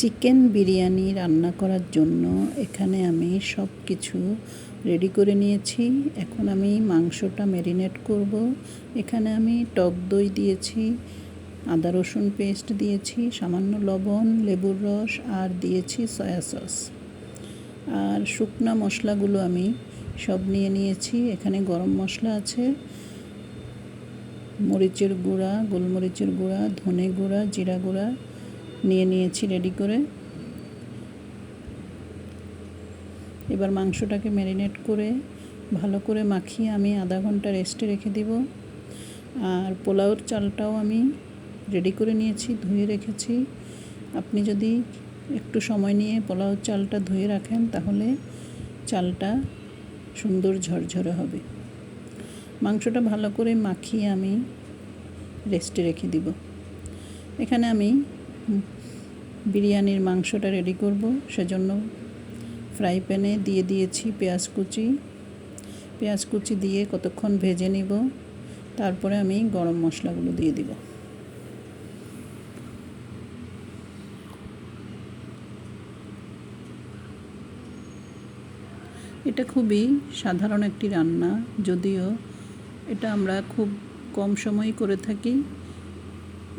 Chicken biryani রান্না করার জন্য এখানে আমি সব কিছু রেডি করে নিয়েছি। এখন আমি মাংসটা ম্যারিনেট করব। এখানে আমি টক দই দিয়েছি, আদা রসুন পেস্ট দিয়েছি, সামান্য লবণ, লেবুর রস আর দিয়েছি সয়া সস। আর শুকনা মশলাগুলো আমি সব নিয়ে নিয়েছি। এখানে গরম মশলা আছে, মরিচের গুঁড়া, গোলমরিচের গুঁড়া, ধনে গুঁড়া, জিরা গুঁড়া নিয়ে নিয়েছি রেডি করে। এবার মাংসটাকে ম্যারিনেট করে, ভালো করে মাখিয়ে আমি আধা ঘণ্টা রেস্টে রেখে দিব। আর পোলাওর চালটাও আমি রেডি করে নিয়েছি, ধুয়ে রেখেছি। আপনি যদি একটু সময় নিয়ে পোলাও চালটা ধুয়ে রাখেন, তাহলে চালটা সুন্দর ঝরঝরে হবে। মাংসটা ভালো করে মাখিয়ে আমি রেস্টে রেখে দিব। এখানে আমি বিরিয়ানির মাংসটা রেডি করব। সেজন্য ফ্রাই প্যানে দিয়ে দিয়েছি পেঁয়াজ কুচি। পেঁয়াজ কুচি দিয়ে কতক্ষণ ভেজে নিব, তারপরে আমি গরম মশলাগুলো দিয়ে দিব। এটা খুবই সাধারণ একটি রান্না, যদিও এটা আমরা খুব কম সময়ই করে থাকি।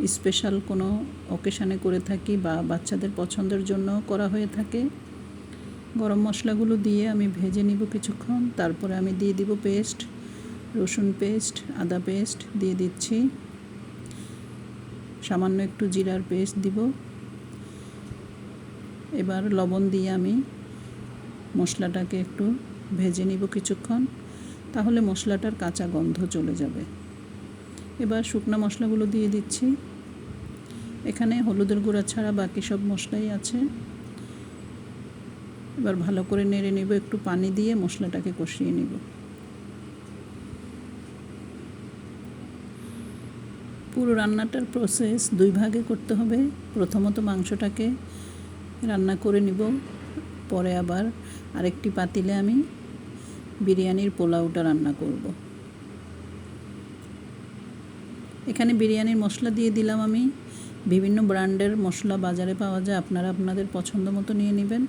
স্পেশাল কোনো অকেশানে করে থাকি বা বাচ্চাদের পছন্দের জন্য করা হয়ে থাকে। গরম মশলাগুলো দিয়ে আমি ভেজে নিব কিছুক্ষণ, তারপরে আমি দিয়ে দিব পেস্ট রসুন পেস্ট আদা পেস্ট দিয়ে দিচ্ছি। সামান্য একটু জিরার পেস্ট দিব। এবার লবণ দিয়ে আমি মশলাটাকে একটু ভেজে নিব কিছুক্ষণ, তাহলে মশলাটার কাঁচা গন্ধ চলে যাবে। এবার শুকনো মশলাগুলো দিয়ে দিচ্ছি। এখানে হলুদের গুঁড়া ছাড়া বাকি সব মশলাই আছে। এবার ভালো করে নেড়ে নেব, একটু পানি দিয়ে মশলাটাকে কষিয়ে নেব। পুরো রান্নাটার প্রসেস দুই ভাগে করতে হবে। প্রথমত মাংসটাকে রান্না করে নিব, পরে আবার আরেকটি পাতিলে আমি বিরিয়ানির পোলাওটা রান্না করব। এখানে বিরিয়ানির মশলা দিয়ে দিলাম আমি। বিভিন্ন ব্র্যান্ডের মশলা বাজারে পাওয়া যায়, আপনারা আপনাদের পছন্দ মতো নিয়ে নেবেন।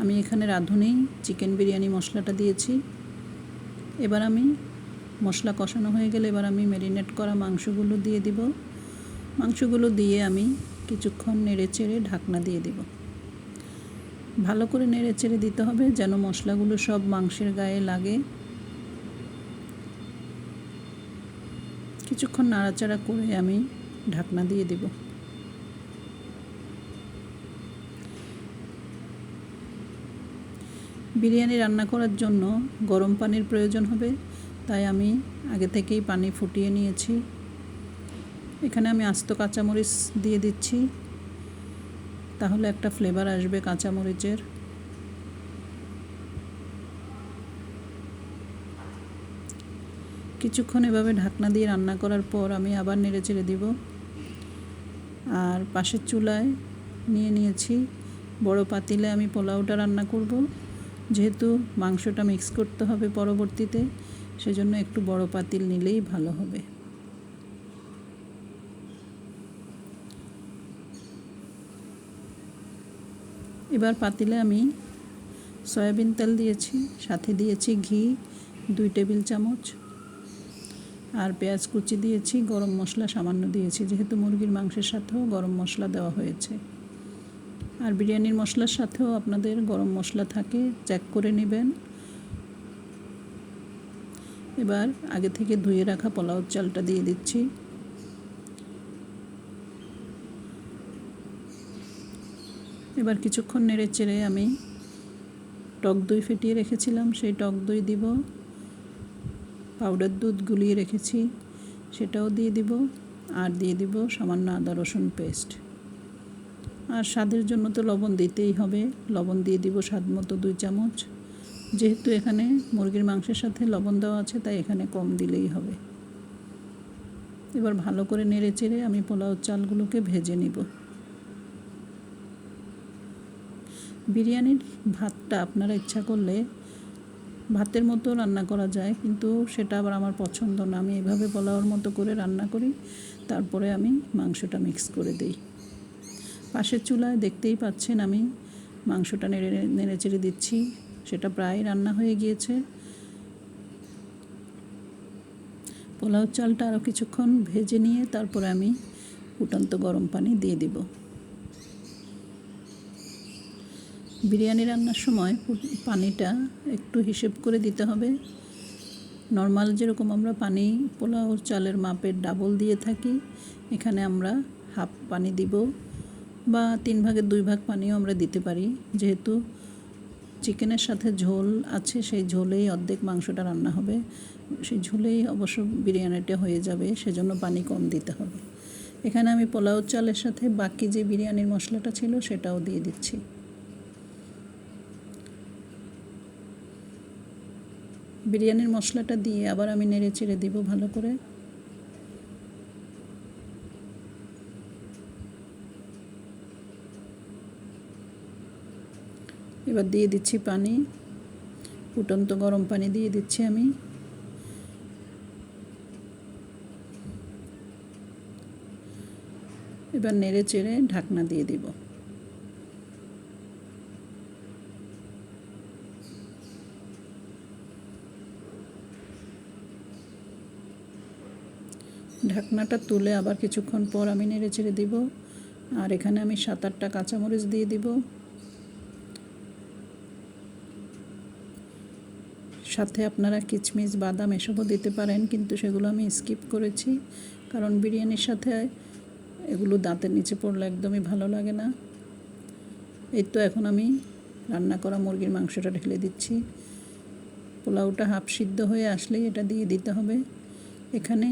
আমি এখানে রাঁধুনি, চিকেন বিরিয়ানি মশলাটা দিয়েছি। এবার আমি মশলা কষানো হয়ে গেলে এবার আমি ম্যারিনেট করা মাংসগুলো দিয়ে দিব। মাংসগুলো দিয়ে আমি কিছুক্ষণ নেড়ে চেড়ে ঢাকনা দিয়ে দিব। ভালো করে নেড়ে চেড়ে দিতে হবে যেন মশলাগুলো সব মাংসের গায়ে লাগে। কিছুক্ষণ নাড়াচাড়া করে আমি ঢাকনা দিয়ে দেব। বিরিয়ানি রান্না করার জন্য গরম পানির প্রয়োজন হবে, তাই আমি আগে থেকেই পানি ফুটিয়ে নিয়েছি। এখানে আমি আস্ত কাঁচামরিচ দিয়ে দিচ্ছি, তাহলে একটা ফ্লেভার আসবে কাঁচামরিচের। কিছুক্ষণ এভাবে ঢাকনা দিয়ে রান্না করার পর আমি আবার নেড়ে চেড়ে দিব। আর পাশের চুলায় নিয়ে নিয়েছি বড় পাতিলে আমি পোলাওটা রান্না করব। যেহেতু মাংসটা মিক্স করতে হবে পরবর্তীতে, সেজন্য একটু বড় পাতিল নিলেই ভালো হবে। এবার পাতিলে আমি সয়াবিন তেল দিয়েছি, সাথে দিয়েছি ঘি, দুই টেবিল চামচ। আর পেঁয়াজ কুচি দিয়েছি, গরম মশলা সামান্য দিয়েছি, যেহেতু মুরগির মাংসের সাথেও গরম মশলা দেওয়া হয়েছে। আর বিরিয়ানির মশলার সাথেও আপনাদের গরম মশলা থাকে চেক করে নেবেন। এবার আগে থেকে ধুয়ে রাখা পোলাও চালটা দিয়ে দিচ্ছি। এবার কিছুক্ষণ নেড়ে চেড়ে আমি টক দই ফেটিয়ে রেখেছিলাম, সেই টক দই দিব। পাউডার দুধ গুলিয়ে রেখেছি, সেটাও দিয়ে দিব, আর দিয়ে দিব সামান্য আদা, রসুন পেস্ট আর স্বাদের জন্য তো লবণ দিতেই হবে, লবণ দিয়ে দিব স্বাদ মতো দুই চামচ। যেহেতু এখানে মুরগির মাংসের সাথে লবণ দেওয়া আছে, তাই এখানে কম দিলেই হবে। এবার ভালো করে নেড়ে চেড়ে আমি পোলাও চালগুলোকে ভেজে নিব। বিরিয়ানির ভাতটা আপনারা ইচ্ছা করলে ভাতের মতো রান্না করা যায়, কিন্তু সেটা আবার আমার পছন্দ না। আমি এভাবে পোলাওর মতো করে রান্না করি, তারপরে আমি মাংসটা মিক্স করে দিই। পাশের চুলায় দেখতেই পাচ্ছেন আমি মাংসটা নেড়ে নেড়ে চেড়ে দিচ্ছি। সেটা প্রায় রান্না হয়ে গিয়েছে। পোলাও চালটা আরও কিছুক্ষণ ভেজে নিয়ে তারপরে আমি ফুটন্ত গরম পানি দিয়ে দিব। বিরিয়ানি রান্নার সময় পানিটা একটু হিসেব করে দিতে হবে। নর্মাল যেরকম আমরা পানি পোলাও চালের মাপের ডাবল দিয়ে থাকি, এখানে আমরা হাফ পানি দিব বা তিন ভাগের দুই ভাগ পানিও আমরা দিতে পারি। যেহেতু চিকেনের সাথে ঝোল আছে, সেই ঝোলেই অর্ধেক মাংসটা রান্না হবে। সেই ঝোলেই অবশ্য বিরিয়ানিটা হয়ে যাবে, সেজন্য পানি কম দিতে হবে। এখানে আমি পোলাও চালের সাথে বাকি যে বিরিয়ানির মশলাটা ছিল, সেটাও দিয়ে দিচ্ছি। বিরিয়ানির মশলাটা দিয়ে আবার আমি নেড়ে চেড়ে দিব ভালো করে। এবার দিয়ে দিচ্ছি পানি, ফুটন্ত গরম পানি দিয়ে দিচ্ছি আমি। এবার নেড়ে চেড়ে ঢাকনা দিয়ে দিব। ঢাকনাটা তুলে আবার কিছুক্ষণ পর আমি নেড়ে চেড়ে দিব। আর এখানে আমি সাত আটটা কাঁচামরিচ দিয়ে দিব। সাথে আপনারা কিচমিচ, বাদাম এসবও দিতে পারেন, কিন্তু সেগুলো আমি স্কিপ করেছি। কারণ বিরিয়ানির সাথে এগুলো দাঁতের নিচে পড়লে একদমই ভালো লাগে না। এই তো এখন আমি রান্না করা মুরগির মাংসটা ঢেলে দিচ্ছি। পোলাওটা হাফ সিদ্ধ হয়ে আসলেই এটা দিয়ে দিতে হবে। এখানে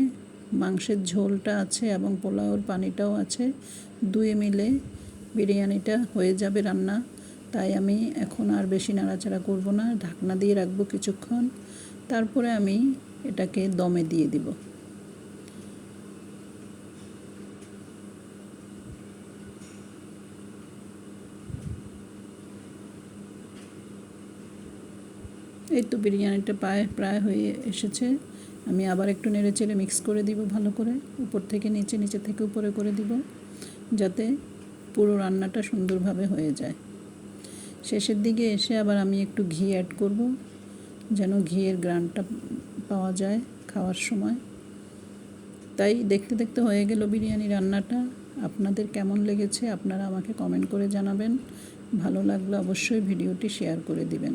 মাংসের ঝোলটা আছে এবং পোলাওর পানিটাও আছে। দুয়ে মিলে বিরিয়ানিটা হয়ে যাবে রান্না। তাই আমি এখন আর বেশি নাড়াচাড়া করব না, ঢাকনা দিয়ে রাখব কিছুক্ষণ। তারপরে আমি এটাকে দমে দিয়ে দিব। এই তো বিরিয়ানিটা প্রায় প্রায় হয়ে এসেছে। আমি আবার একটু নেড়ে চেড়ে মিক্স করে দিব ভালো করে। উপর থেকে নিচে নিচে থেকে উপরে করে দিব, যাতে পুরো রান্নাটা সুন্দরভাবে হয়ে যায়। শেষের দিকে এসে আবার আমি একটু ঘি অ্যাড করব, যেন ঘিয়ের গ্রানটা পাওয়া যায় খাওয়ার সময়। তাই দেখতে দেখতে হয়ে গেল বিরিয়ানি রান্নাটা। আপনাদের কেমন লেগেছে আপনারা আমাকে কমেন্ট করে জানাবেন। ভালো লাগলে অবশ্যই ভিডিওটি শেয়ার করে দিবেন।